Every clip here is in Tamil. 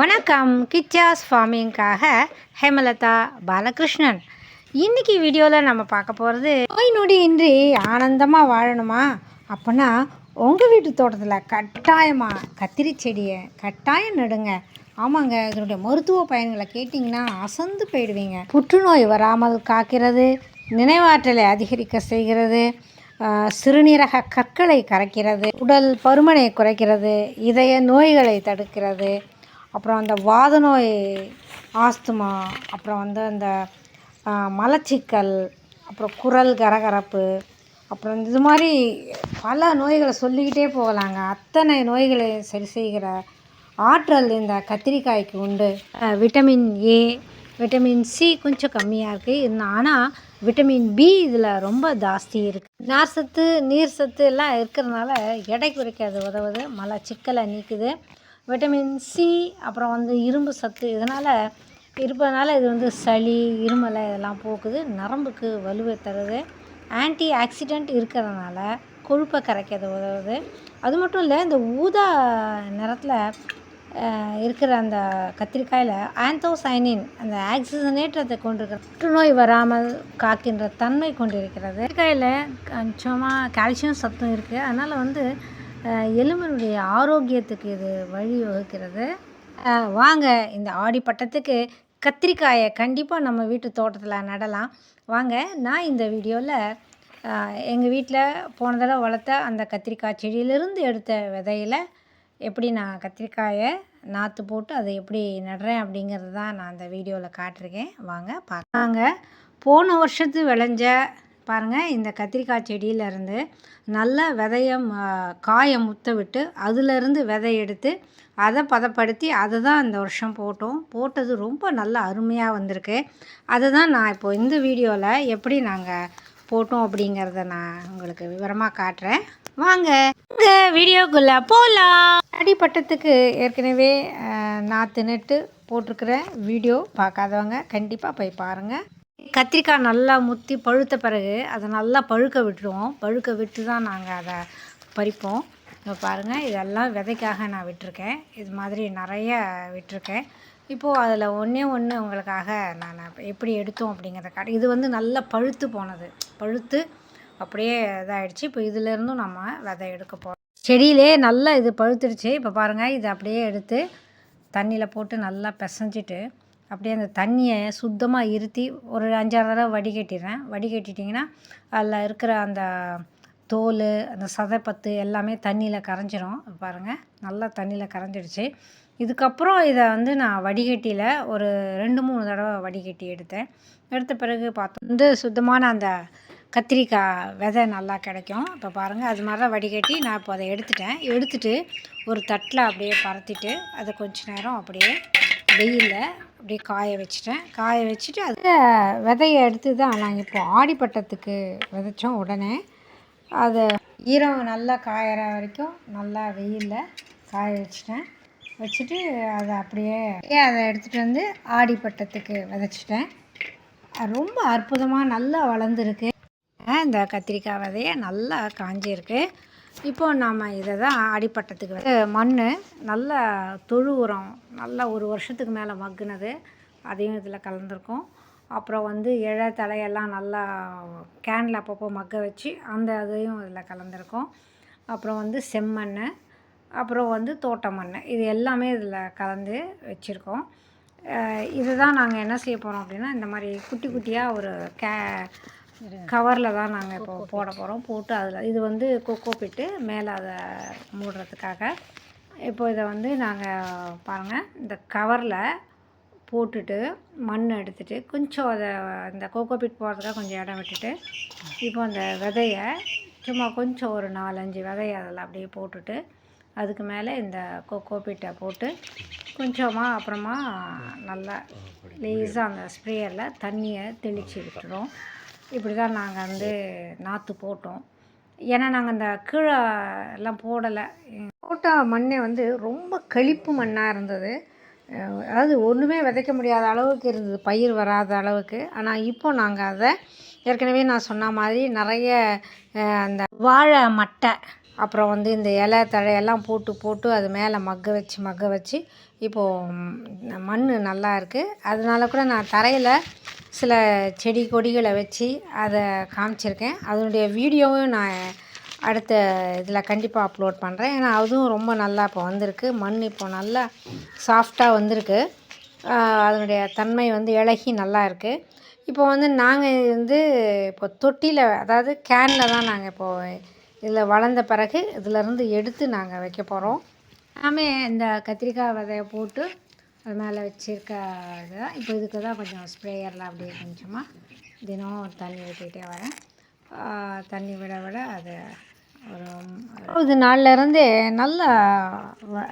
வணக்கம். கிச்சாஸ் ஃபார்மிங்காக ஹேமலதா பாலகிருஷ்ணன். இன்றைக்கி வீடியோவில் நம்ம பார்க்க போகிறது நோய் நொடி இன்றி ஆனந்தமாக வாழணுமா? அப்போனா உங்கள் வீட்டு தோட்டத்தில் கட்டாயமாக கத்திரி செடியை கட்டாயம் நடுங்க. ஆமாங்க இதனுடைய மருத்துவ பயன்களை கேட்டிங்கன்னா அசந்து போயிடுவீங்க. புற்றுநோய் வராமல் காக்கிறது நினைவாற்றலை அதிகரிக்க செய்கிறது சிறுநீரக கற்களை கரைக்கிறது உடல் பருமனை குறைக்கிறது இதய நோய்களை தடுக்கிறது அப்புறம் அந்த வாத நோய் ஆஸ்துமா அப்புறம் வந்து அந்த மலச்சிக்கல் அப்புறம் குரல் கரகரப்பு அப்புறம் இது மாதிரி பல நோய்களை சொல்லிக்கிட்டே போகலாங்க. அத்தனை நோய்களை சரி செய்கிற ஆற்றல் இந்த கத்திரிக்காய்க்கு உண்டு. விட்டமின் ஏ விட்டமின் சி கொஞ்சம் கம்மியாக இருக்குது ஆனால் விட்டமின் பி இதில் ரொம்ப ஜாஸ்தி இருக்குது நார் சத்து நீர் சத்து எல்லாம் இருக்கிறதுனால எடை குறைக்க அது உதவுது. மலை சிக்கலை நீக்குது. விட்டமின் சி அப்புறம் வந்து இரும்பு சத்து. இதனால் இருப்பதனால இது வந்து சளி இருமலை இதெல்லாம் போக்குது நரம்புக்கு வலுவை தருது. ஆன்டி ஆக்சிடெண்ட் இருக்கிறதுனால கொழுப்பை கரைக்கிறது உதவுது. அது மட்டும் இல்லை இந்த ஊதா நிறத்தில் இருக்கிற அந்த கத்திரிக்காயில் ஆந்தோசைனின் அந்த ஆக்சிஜனேற்றத்தை கொண்டிருக்கிற புற்றுநோய் வராமல் காக்கின்ற தன்மை கொண்டிருக்கிறது. கத்திரிக்காயில் கொஞ்சமாக கால்சியம் சத்தும் இருக்குது அதனால் வந்து எலும்பினுடைய ஆரோக்கியத்துக்கு இது வழி வகுக்கிறது வாங்க இந்த ஆடி பட்டத்துக்கு கத்திரிக்காயை கண்டிப்பாக நம்ம வீட்டு தோட்டத்தில் நடலாம். வாங்க நான் இந்த வீடியோவில் எங்கள் வீட்டில் போன தடவை வளர்த்த அந்த கத்திரிக்காய் செடியிலிருந்து எடுத்த விதையில் எப்படி நான் கத்திரிக்காயை நாற்று போட்டு அதை எப்படி நடுறேன் அப்படிங்கிறது தான் நான் அந்த வீடியோவில் காட்டிருக்கேன். வாங்க பார்க்கலாங்க போன வருஷத்து விளைஞ்ச பாருங்கள் இந்த கத்திரிக்காய் செடியிலேருந்து நல்ல விதைய காயை முத்த விட்டு அதுலேருந்து விதை எடுத்து அதை பதப்படுத்தி அதை தான் இந்த வருஷம் போட்டோம். போட்டது ரொம்ப நல்ல அருமையாக வந்திருக்கு. அதை தான் நான் இப்போ இந்த வீடியோவில் எப்படி நாங்கள் போட்டோம் அப்படிங்கிறத நான் உங்களுக்கு விவரமாக காட்டுறேன். வாங்க இந்த வீடியோக்குள்ளே போகலாம் அடிப்பட்டத்துக்கு ஏற்கனவே நான் நாற்று நட்டு போட்டிருக்கிற வீடியோ பார்க்காதவங்க கண்டிப்பாக போய் பாருங்கள் கத்திரிக்காய் நல்லா முத்தி பழுத்த பிறகு அதை நல்லா பழுக்க விட்டுருவோம். பழுக்க விட்டு தான் நாங்கள் அதை பறிப்போம். இப்போ பாருங்கள் இதெல்லாம் விதைக்காக நான் விட்டிருக்கேன். இது மாதிரி நிறைய விட்டிருக்கேன். இப்போது அதில் ஒன்றே ஒன்று உங்களுக்காக நான் எப்படி எடுத்தோம் அப்படிங்கிறத காட்டு இது வந்து நல்லா பழுத்து போனது. பழுத்து அப்படியே இதாகிடுச்சு இப்போ இதுலேருந்தும் நம்ம விதை எடுக்க போகிறோம் செடியிலே நல்லா இது பழுத்துடுச்சு. இப்போ பாருங்கள் இதை அப்படியே எடுத்து தண்ணியில் போட்டு நல்லா பிசைஞ்சிட்டு அப்படியே அந்த தண்ணியை சுத்தமாக இருத்தி ஒரு அஞ்சாறு தடவை வடிகட்டிடுறேன். வடிகட்டிட்டிங்கன்னா அதில் இருக்கிற அந்த தோல் அந்த சதைப்பத்து எல்லாமே தண்ணியில் கரைஞ்சிரும். பாருங்கள் நல்லா தண்ணியில் கரைஞ்சிடுச்சு. இதுக்கப்புறம் இதை வந்து நான் வடிகட்டியில் ஒரு ரெண்டு மூணு தடவை வடிகட்டி எடுத்தேன். எடுத்த பிறகு பார்த்தோம் வந்து சுத்தமான அந்த கத்திரிக்காய் விதை நல்லா கிடைக்கும். இப்போ பாருங்கள் அது மாதிரி தான் வடிகட்டி நான் இப்போ அதை எடுத்துட்டேன். எடுத்துட்டு ஒரு தட்டில் அப்படியே பரத்திட்டு அதை கொஞ்ச நேரம் அப்படியே வெயிலில் அப்படியே காய வச்சிட்டேன். காய வச்சுட்டு அது விதையை எடுத்து தான் நாங்கள் இப்போ ஆடிப்பட்டத்துக்கு விதைச்சோம் உடனே. அதை ஈரம் நல்லா காயற வரைக்கும் நல்லா வெயிலில் காய வச்சிட்டேன். வச்சுட்டு அதை அப்படியே அதை எடுத்துகிட்டு வந்து ஆடிப்பட்டத்துக்கு விதைச்சிட்டேன். ரொம்ப அற்புதமாக நல்லா வளர்ந்துருக்கு. இந்த கத்திரிக்காய் விதைய நல்லா காஞ்சிருக்கு. இப்போ நாம் இதை தான் அடிப்பட்டத்துக்கு மண் நல்ல தொழு உரம் நல்லா ஒரு வருஷத்துக்கு மேலே மக்குனது அதையும் இதில் கலந்துருக்கோம். அப்புறம் வந்து இழை தலையெல்லாம் நல்லா கேனில் அப்பப்போ மக்க வச்சு அந்த அதையும் இதில் கலந்துருக்கோம். அப்புறம் வந்து செம்மண் அப்புறம் வந்து தோட்ட மண் இது எல்லாமே இதில் கலந்து வச்சுருக்கோம். இதுதான் நாங்கள் என்ன செய்ய போகிறோம் அப்படின்னா இந்த மாதிரி குட்டி குட்டியாக ஒரு கே கவரில் தான் நாங்கள் இப்போ போட போகிறோம் போட்டு அதில் இது வந்து கொக்கோ பிட்டு மேலே அதை மூடுறதுக்காக. இப்போ இதை வந்து நாங்கள் பாருங்கள் இந்த கவரில் போட்டுட்டு மண் எடுத்துட்டு கொஞ்சம் அதை இந்த கோகோ பிட் போடுறதுக்காக கொஞ்சம் இடம் விட்டுட்டு இப்போ அந்த விதையை சும்மா கொஞ்சம் ஒரு நாலஞ்சு விதையை அதில் அப்படியே போட்டுட்டு அதுக்கு மேலே இந்த கோகோ பிட்டை போட்டு கொஞ்சமாக அப்புறமா நல்லா லேசாக அந்த ஸ்ப்ரேயரில் தண்ணியை தெளித்து விட்டுறோம். இப்படி தான் நாங்கள் வந்து நாற்று போட்டோம். ஏன்னா நாங்கள் அந்த கீழே எல்லாம் போடலை. போட்ட மண்ணே வந்து ரொம்ப கழிப்பு மண்ணாக இருந்தது. அதாவது ஒன்றுமே விதைக்க முடியாத அளவுக்கு இருந்தது. பயிர் வராத அளவுக்கு. ஆனால் இப்போ நாங்கள் அதை ஏற்கனவே நான் சொன்ன மாதிரி நிறைய அந்த வாழை மட்டை அப்புறம் வந்து இந்த இலை தழையெல்லாம் போட்டு போட்டு அது மேலே மக்க வச்சு மக்க வச்சு இப்போது மண் நல்லா இருக்குது அதனால கூட நான் தரையில் சில செடி கொடிகளை வச்சு அதை காமிச்சிருக்கேன். அதனுடைய வீடியோவும் நான் அடுத்த இதில் கண்டிப்பாக அப்லோட் பண்ணுறேன். ஏன்னா அதுவும் ரொம்ப நல்லா இப்போ வந்திருக்கு. மண் இப்போ நல்லா சாஃப்டாக வந்திருக்கு. அதனுடைய தன்மை வந்து இழகி நல்லா இருக்குது இப்போ வந்து நாங்கள் வந்து இப்போ தொட்டியில் அதாவது கேனில் தான் நாங்கள் இப்போது இதில் வளர்ந்த பிறகு இதிலேருந்து எடுத்து நாங்கள் வைக்க போகிறோம். எல்லாமே இந்த கத்திரிக்காய் விதைய போட்டு அது மேலே வச்சுருக்க இதுதான் இப்போ இதுக்கு தான் கொஞ்சம் ஸ்ப்ரேயரில் அப்படியே கொஞ்சமாக தினம் தண்ணி ஊற்றிக்கிட்டே வரேன். தண்ணி விட விட அது ஒரு இது நாள்லேருந்தே நல்லா வ-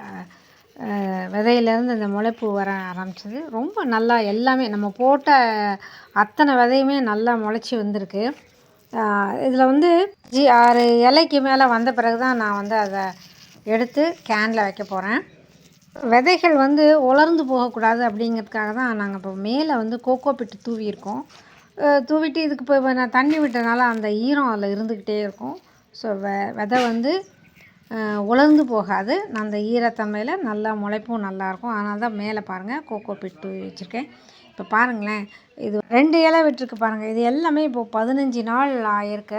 விதையிலேருந்து அந்த முளைப்பு வர ஆரம்பிச்சது. ரொம்ப நல்லா எல்லாமே நம்ம போட்ட அத்தனை விதையுமே நல்லா முளைச்சி வந்திருக்கு. இதில் வந்து ஜி ஆறு இலைக்கு மேலே வந்த பிறகு தான் நான் வந்து அதை எடுத்து கேனில் வைக்க போகிறேன் விதைகள் வந்து உலர்ந்து போகக்கூடாது அப்படிங்கிறதுக்காக தான் நாங்கள் இப்போ மேலே வந்து கோகோ பிட்டு தூவியிருக்கோம். தூவிட்டு இதுக்கு இப்போ நான் தண்ணி விட்டனால அந்த ஈரம் அதில் இருந்துக்கிட்டே இருக்கும். ஸோ வெ விதை வந்து உலர்ந்து போகாது. நான் அந்த ஈரத்தன்மையில் நல்லா முளைப்பும் நல்லாயிருக்கும் அதனால தான் மேலே பாருங்கள் கோகோ பிட் தூவி வச்சுருக்கேன். இப்போ பாருங்களேன் இது ரெண்டு இலை விட்டுருக்கு பாருங்கள் இது எல்லாமே இப்போது பதினஞ்சு நாள் ஆயிருக்க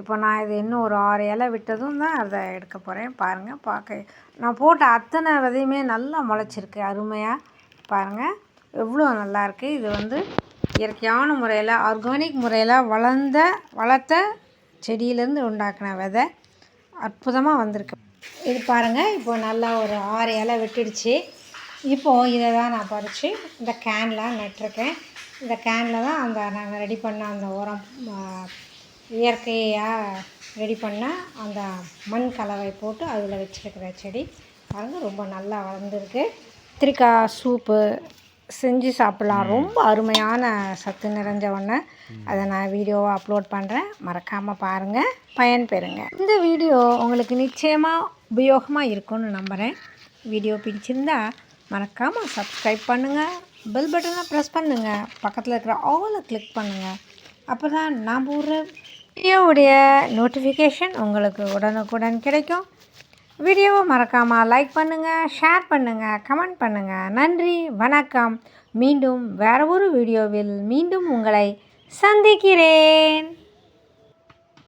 இப்போ நான் இது இன்னும் ஒரு ஆறு இலை விட்டதும் தான் அதை எடுக்க போகிறேன் பாருங்கள் பார்க்க நான் போட்ட அத்தனை விதையுமே நல்லா முளைச்சிருக்கு அருமையாக பாருங்கள் எவ்வளோ நல்லாயிருக்கு இது வந்து இயற்கையான முறையில் ஆர்கானிக் முறையில் வளர்ந்த வளர்த்த செடியிலேருந்து உண்டாக்கின விதை. அற்புதமாக வந்திருக்கு. இது பாருங்கள் இப்போ நல்லா ஒரு ஆறு இலை விட்டுடுச்சு. இப்போது இதை தான் நான் பறித்து இந்த கேனில் நட்டிருக்கேன். இந்த கேனில் தான் அந்த நாங்கள் ரெடி பண்ண அந்த உரம் இயற்கையாக ரெடி பண்ண அந்த மண் கலவை போட்டு அதில் வச்சுருக்கிற செடி பாருங்கள் ரொம்ப நல்லா வளர்ந்துருக்கு. கத்திரிக்காய் சூப்பு செஞ்சு சாப்பிட்லாம். ரொம்ப அருமையான சத்து நிறைஞ்ச ஒன்று அதை நான் வீடியோவை அப்லோட் பண்ணுறேன் மறக்காமல் பாருங்கள் பயன்பெறுங்க இந்த வீடியோ உங்களுக்கு நிச்சயமாக உபயோகமாக இருக்கும்னு நம்புகிறேன் வீடியோ பிடிச்சிருந்தா மறக்காமல் சப்ஸ்கிரைப் பண்ணுங்கள் பெல் பட்டனை ப்ரெஸ் பண்ணுங்கள் பக்கத்தில் இருக்கிற ஆலை கிளிக் பண்ணுங்கள் அப்போ தான் நான் போடுற வீடியோவுடைய நோட்டிஃபிகேஷன் உங்களுக்கு உடனுக்குடன் கிடைக்கும். வீடியோவை மறக்காமல் லைக் பண்ணுங்கள் ஷேர் பண்ணுங்கள் கமெண்ட் பண்ணுங்கள் நன்றி வணக்கம். மீண்டும் வேறு ஒரு வீடியோவில் மீண்டும் உங்களை சந்திக்கிறேன்.